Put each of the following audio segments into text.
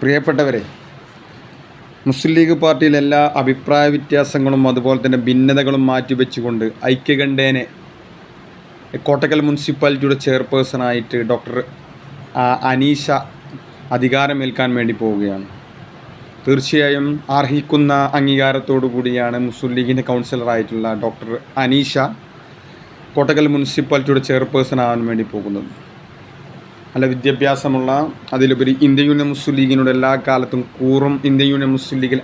പ്രിയപ്പെട്ടവരെ മുസ്ലിം ലീഗ് പാർട്ടിയിലെ എല്ലാ അഭിപ്രായ വ്യത്യാസങ്ങളും അതുപോലെ തന്നെ ഭിന്നതകളും മാറ്റിവെച്ചുകൊണ്ട് ഐക്യകണ്ഠേനെ കോട്ടക്കൽ മുനിസിപ്പാലിറ്റിയുടെ ചെയർപേഴ്സണായിട്ട് ഡോക്ടർ അനീഷ അധികാരമേൽക്കാൻ വേണ്ടി പോവുകയാണ്. തീർച്ചയായും അർഹിക്കുന്ന അംഗീകാരത്തോടു കൂടിയാണ് മുസ്ലിം ലീഗിന്റെ കൗൺസിലറായിട്ടുള്ള ഡോക്ടർ അനീഷ കോട്ടക്കൽ മുനിസിപ്പാലിറ്റിയുടെ ചെയർപേഴ്സൺ ആവാൻ വേണ്ടി പോകുന്നത്. നല്ല വിദ്യാഭ്യാസമുള്ള അതിലുപരി ഇന്ത്യൻ യൂണിയൻ മുസ്ലിം ലീഗിനോട് എല്ലാ കാലത്തും കൂറും ഇന്ത്യൻ യൂണിയൻ മുസ്ലിം ലീഗിൽ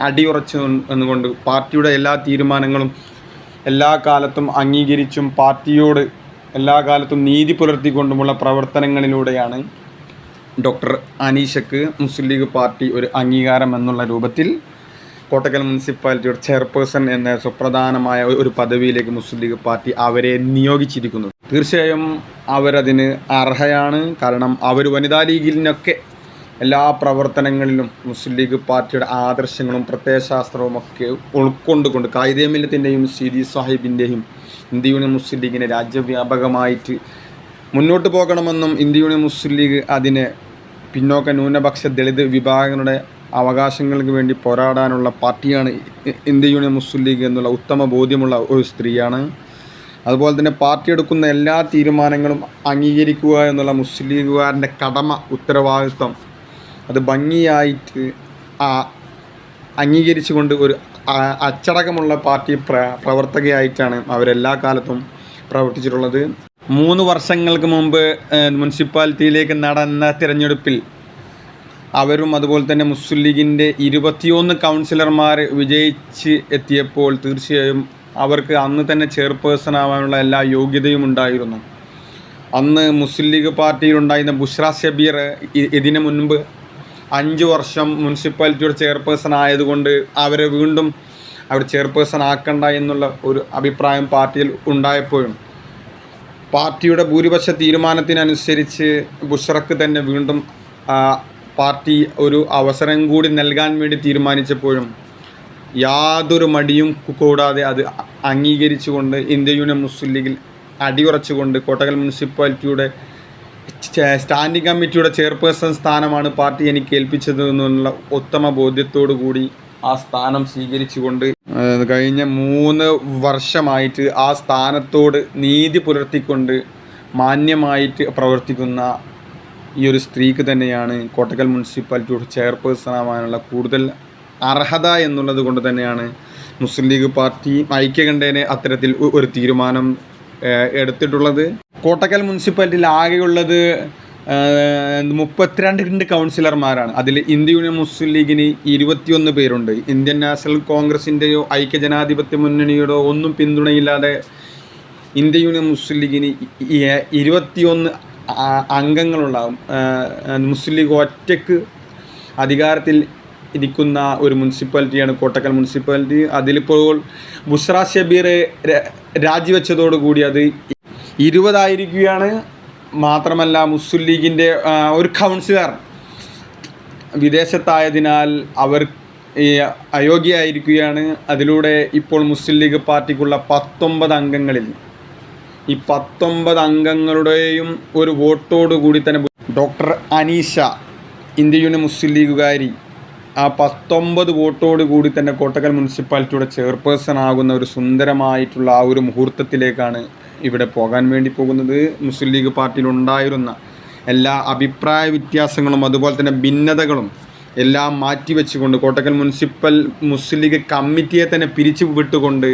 അടിയുറച്ചു എന്നുകൊണ്ട് പാർട്ടിയുടെ എല്ലാ തീരുമാനങ്ങളും എല്ലാ കാലത്തും അംഗീകരിച്ചും പാർട്ടിയോട് എല്ലാ കാലത്തും നീതി പുലർത്തിക്കൊണ്ടുമുള്ള പ്രവർത്തനങ്ങളിലൂടെയാണ് ഡോക്ടർ അനീഷക്ക് മുസ്ലിം ലീഗ് പാർട്ടി ഒരു അംഗീകാരം എന്നുള്ള രൂപത്തിൽ കോട്ടക്കൽ മുനിസിപ്പാലിറ്റിയുടെ ചെയർപേഴ്സൺ എന്ന സുപ്രധാനമായ ഒരു പദവിയിലേക്ക് മുസ്ലിം ലീഗ് പാർട്ടി അവരെ നിയോഗിച്ചിരിക്കുന്നത് തീർച്ചയായും അവരതിന് അർഹയാണ്. കാരണം അവർ വനിതാ ലീഗിനൊക്കെ എല്ലാ പ്രവർത്തനങ്ങളിലും മുസ്ലിം ലീഗ് പാർട്ടിയുടെ ആദർശങ്ങളും പ്രത്യയശാസ്ത്രവും ഒക്കെ ഉൾക്കൊണ്ടുകൊണ്ട് കായികമില്ലത്തിന്റെയും സിദി സാഹിബിന്റെയും ഇന്ത്യ യൂണിയൻ മുസ്ലിം ലീഗിനെ രാജ്യവ്യാപകമായിട്ട് മുന്നോട്ട് പോകണമെന്നും ഇന്ത്യ യൂണിയൻ മുസ്ലിം ലീഗ് അതിനെ പിന്നോക്ക ന്യൂനപക്ഷ ദളിത് വിഭാഗങ്ങളുടെ അവകാശങ്ങൾക്ക് വേണ്ടി പോരാടാനുള്ള പാർട്ടിയാണ് ഇന്ത്യ യൂണിയൻ മുസ്ലിം ലീഗ് എന്നുള്ള ഉത്തമ ബോധ്യമുള്ള ഒരു സ്ത്രീയാണ്. അതുപോലെ തന്നെ പാർട്ടി എടുക്കുന്ന എല്ലാ തീരുമാനങ്ങളും അംഗീകരിക്കുക എന്നുള്ള മുസ്ലിം ലീഗുകാരന്റെ കടമ ഉത്തരവാദിത്വം അത് ഭംഗിയായിട്ട് അംഗീകരിച്ചുകൊണ്ട് ഒരു അച്ചടക്കമുള്ള പാർട്ടി പ്ര പ്രവർത്തകയായിട്ടാണ് അവരെല്ലാ കാലത്തും പ്രവർത്തിച്ചിട്ടുള്ളത്. മൂന്ന് വർഷങ്ങൾക്ക് മുമ്പ് മുനിസിപ്പാലിറ്റിയിലേക്ക് നടന്ന തിരഞ്ഞെടുപ്പിൽ അവരും അതുപോലെ തന്നെ മുസ്ലിം ലീഗിന്റെ ഇരുപത്തിയൊന്ന് കൗൺസിലർമാർ വിജയിച്ച് എത്തിയപ്പോൾ തീർച്ചയായും അവർക്ക് അന്ന് തന്നെ ചെയർപേഴ്സൺ ആവാനുള്ള എല്ലാ യോഗ്യതയും ഉണ്ടായിരുന്നു. അന്ന് മുസ്ലിം ലീഗ് പാർട്ടിയിലുണ്ടായിരുന്ന ബുഷ്ര ഷബീർ ഇതിനു മുൻപ് അഞ്ച് വർഷം മുനിസിപ്പാലിറ്റിയുടെ ചെയർപേഴ്സൺ ആയതുകൊണ്ട് അവരെ വീണ്ടും അവർ ചെയർപേഴ്സൺ ആക്കണ്ട എന്നുള്ള ഒരു അഭിപ്രായം പാർട്ടിയിൽ ഉണ്ടായപ്പോഴും. പാർട്ടിയുടെ ഭൂരിപക്ഷ തീരുമാനത്തിനനുസരിച്ച് ബുഷറക്ക് തന്നെ വീണ്ടും പാർട്ടി ഒരു അവസരം കൂടി നൽകാൻ വേണ്ടി തീരുമാനിച്ചപ്പോഴും യാതൊരു മടിയും കൂടാതെ അത് അംഗീകരിച്ചുകൊണ്ട് ഇന്ത്യ യൂണിയൻ മുസ്ലിം ലീഗിൽ അടിയുറച്ചുകൊണ്ട് കോട്ടകൽ മുനിസിപ്പാലിറ്റിയുടെ സ്റ്റാൻഡിംഗ് കമ്മിറ്റിയുടെ ചെയർപേഴ്സൺ സ്ഥാനമാണ് പാർട്ടി എനിക്ക് ഏൽപ്പിച്ചത് എന്നുള്ള ഉത്തമ ബോധ്യത്തോടു കൂടി ആ സ്ഥാനം സ്വീകരിച്ചുകൊണ്ട് കഴിഞ്ഞ മൂന്ന് വർഷമായിട്ട് ആ സ്ഥാനത്തോട് നീതി പുലർത്തിക്കൊണ്ട് മാന്യമായിട്ട് പ്രവർത്തിക്കുന്ന ഈ ഒരു സ്ത്രീക്ക് തന്നെയാണ് കോട്ടക്കൽ മുനിസിപ്പാലിറ്റിയുടെ ചെയർപേഴ്സൺ ആവാനുള്ള കൂടുതൽ അർഹത എന്നുള്ളത് കൊണ്ട് തന്നെയാണ് മുസ്ലിം ലീഗ് പാർട്ടി ഐക്യകണ്ഠേനെ അത്തരത്തിൽ ഒരു തീരുമാനം എടുത്തിട്ടുള്ളത്. കോട്ടക്കൽ മുനിസിപ്പാലിറ്റിയിൽ ആകെയുള്ളത് മുപ്പത്തിരണ്ട് രണ്ട് കൗൺസിലർമാരാണ്. അതിൽ ഇന്ത്യ യൂണിയൻ മുസ്ലിം ലീഗിന് ഇരുപത്തിയൊന്ന് പേരുണ്ട്. ഇന്ത്യൻ നാഷണൽ കോൺഗ്രസിന്റെയോ ഐക്യജനാധിപത്യ മുന്നണിയുടെയോ ഒന്നും പിന്തുണയില്ലാതെ ഇന്ത്യ യൂണിയൻ മുസ്ലിം ലീഗിന് ഇരുപത്തിയൊന്ന് അംഗങ്ങളുണ്ടാകും മുസ്ലിം ലീഗ് ഒറ്റയ്ക്ക് അധികാരത്തിൽ ഇരിക്കുന്ന ഒരു മുനിസിപ്പാലിറ്റിയാണ് കോട്ടക്കൽ മുനിസിപ്പാലിറ്റി. അതിലിപ്പോൾ ബുഷ്ര ഷബീർ രാജിവെച്ചതോടുകൂടി അത് ഇരുപതായിരിക്കുകയാണ്. മാത്രമല്ല മുസ്ലിം ലീഗിന്റെ ഒരു കൗൺസിലർ വിദേശത്തായതിനാൽ അവർ അയോഗ്യയായിരിക്കുകയാണ്. അതിലൂടെ ഇപ്പോൾ മുസ്ലിം ലീഗ് പാർട്ടിക്കുള്ള പത്തൊമ്പത് അംഗങ്ങളിൽ ഈ പത്തൊമ്പത് അംഗങ്ങളുടെയും ഒരു വോട്ടോട് കൂടി തന്നെ doctor Aneesha India union Muslim ലീഗുകാരി. ആ പത്തൊമ്പത് വോട്ടോട് കൂടി തന്നെ കോട്ടക്കൽ മുനിസിപ്പാലിറ്റിയുടെ ചെയർപേഴ്സൺ ആകുന്ന ഒരു സുന്ദരമായിട്ടുള്ള ആ ഒരു മുഹൂർത്തത്തിലേക്കാണ് ഇവിടെ പോകാൻ വേണ്ടി പോകുന്നത്. മുസ്ലിം ലീഗ് പാർട്ടിയിൽ ഉണ്ടായിരുന്ന എല്ലാ അഭിപ്രായ വ്യത്യാസങ്ങളും അതുപോലെ തന്നെ ഭിന്നതകളും എല്ലാം മാറ്റിവെച്ചുകൊണ്ട് കോട്ടക്കൽ മുനിസിപ്പൽ മുസ്ലിം ലീഗ് കമ്മിറ്റിയെ തന്നെ പിരിച്ചു വിട്ടുകൊണ്ട്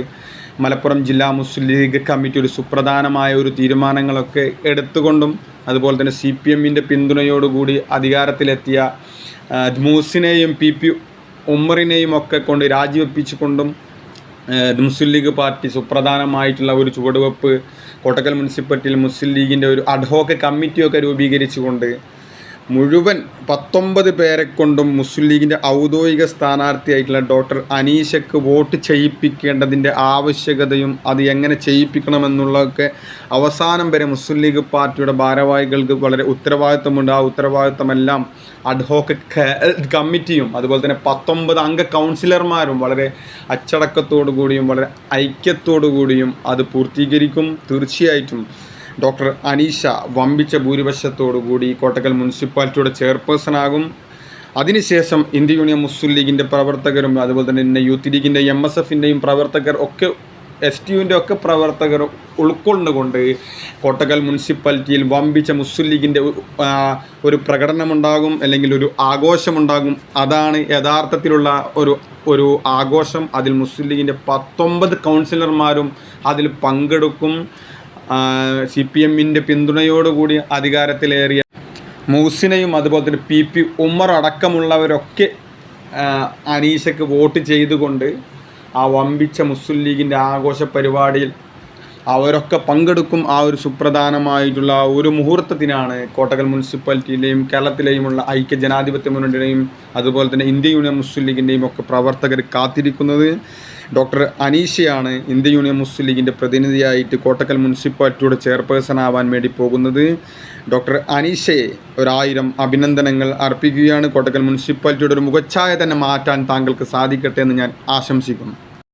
മലപ്പുറം ജില്ലാ മുസ്ലിം ലീഗ് കമ്മിറ്റി ഒരു സുപ്രധാനമായ ഒരു തീരുമാനങ്ങളൊക്കെ എടുത്തുകൊണ്ടും അതുപോലെ തന്നെ സി പി എമ്മിന്റെ പിന്തുണയോടുകൂടി അധികാരത്തിലെത്തിയ ദ്മൂസിനെയും മൂസിനെയും പി പി ഉമ്മറിനെയും ഒക്കെ കൊണ്ട് രാജിവെപ്പിച്ചുകൊണ്ടും മുസ്ലിം ലീഗ് പാർട്ടി സുപ്രധാനമായിട്ടുള്ള ഒരു ചുവടുവെപ്പ് കോട്ടക്കൽ മുനിസിപ്പാലിറ്റിയിൽ മുസ്ലിം ലീഗിന്റെ ഒരു അഡ്ഹോക്ക് കമ്മിറ്റിയൊക്കെ രൂപീകരിച്ചുകൊണ്ട് മുഴുവൻ പത്തൊമ്പത് പേരെ കൊണ്ടും മുസ്ലിം ലീഗിന്റെ ഔദ്യോഗിക സ്ഥാനാർത്ഥിയായിട്ടുള്ള ഡോക്ടർ അനീഷക്ക് വോട്ട് ചെയ്യിപ്പിക്കേണ്ടതിന്റെ ആവശ്യകതയും അത് എങ്ങനെ ചെയ്യിപ്പിക്കണമെന്നുള്ളതൊക്കെ അവസാനം വരെ മുസ്ലിം ലീഗ് പാർട്ടിയുടെ ഭാരവാഹികൾക്ക് വളരെ ഉത്തരവാദിത്തമുണ്ട്. ആ ഉത്തരവാദിത്തമെല്ലാം അഡ്ഹോക്ക് കമ്മിറ്റിയും അതുപോലെ തന്നെ പത്തൊമ്പത് അംഗ കൗൺസിലർമാരും വളരെ അച്ചടക്കത്തോടു കൂടിയും വളരെ ഐക്യത്തോടു കൂടിയും അത് പൂർത്തീകരിക്കും. തീർച്ചയായിട്ടും ഡോക്ടർ അനീഷ വമ്പിച്ച ഭൂരിപക്ഷത്തോടു കൂടി കോട്ടക്കൽ മുനിസിപ്പാലിറ്റിയുടെ ചെയർപേഴ്സൺ ആകും അതിനുശേഷം ഇന്ത്യ യൂണിയൻ മുസ്ലിം ലീഗിന്റെ പ്രവർത്തകരും അതുപോലെ തന്നെ യൂത്ത് ലീഗിന്റെ എം എസ് എഫിന്റെയും പ്രവർത്തകർ ഒക്കെ എസ് ടി യുവിന്റെ ഒക്കെ പ്രവർത്തകർ ഉൾക്കൊണ്ടുകൊണ്ട് കോട്ടക്കൽ മുനിസിപ്പാലിറ്റിയിൽ വമ്പിച്ച മുസ്ലിം ലീഗിന്റെ ഒരു പ്രകടനമുണ്ടാകും അല്ലെങ്കിൽ ഒരു ആഘോഷമുണ്ടാകും. അതാണ് യഥാർത്ഥത്തിലുള്ള ഒരു ഒരു ആഘോഷം. അതിൽ മുസ്ലിം ലീഗിന്റെ പത്തൊമ്പത് കൗൺസിലർമാരും അതിൽ പങ്കെടുക്കും. സി പി എമ്മിന്റെ പിന്തുണയോടുകൂടി അധികാരത്തിലേറിയ മൂസിനെയും അതുപോലെ തന്നെ പി പി ഉമ്മർ അടക്കമുള്ളവരൊക്കെ അനീഷയ്ക്ക് വോട്ട് ചെയ്തുകൊണ്ട് ആ വമ്പിച്ച മുസ്ലിം ലീഗിന്റെ ആഘോഷ പരിപാടിയിൽ അവരൊക്കെ പങ്കെടുക്കും ആ ഒരു സുപ്രധാനമായിട്ടുള്ള ഒരു മുഹൂർത്തത്തിനാണ് കോട്ടകൽ മുനിസിപ്പാലിറ്റിയിലെയും കേരളത്തിലെയുമുള്ള ഐക്യ ജനാധിപത്യ മുന്നണിയുടെയും അതുപോലെ തന്നെ ഇന്ത്യ യൂണിയൻ മുസ്ലിം ലീഗിന്റെയും ഒക്കെ പ്രവർത്തകർ കാത്തിരിക്കുന്നത്. ഡോക്ടർ അനീഷയാണ് ഇന്ത്യ യൂണിയൻ മുസ്ലിം ലീഗിന്റെ പ്രതിനിധിയായിട്ട് കോട്ടക്കൽ മുനിസിപ്പാലിറ്റിയുടെ ചെയർപേഴ്സൺ ആവാൻ വേണ്ടി പോകുന്നത്. ഡോക്ടർ അനീഷയെ ഒരായിരം അഭിനന്ദനങ്ങൾ അർപ്പിക്കുകയാണ്. കോട്ടക്കൽ മുനിസിപ്പാലിറ്റിയുടെ ഒരു മുഖച്ഛായ തന്നെ മാറ്റാൻ താങ്കൾക്ക് സാധിക്കട്ടെ എന്ന് ഞാൻ ആശംസിക്കുന്നു.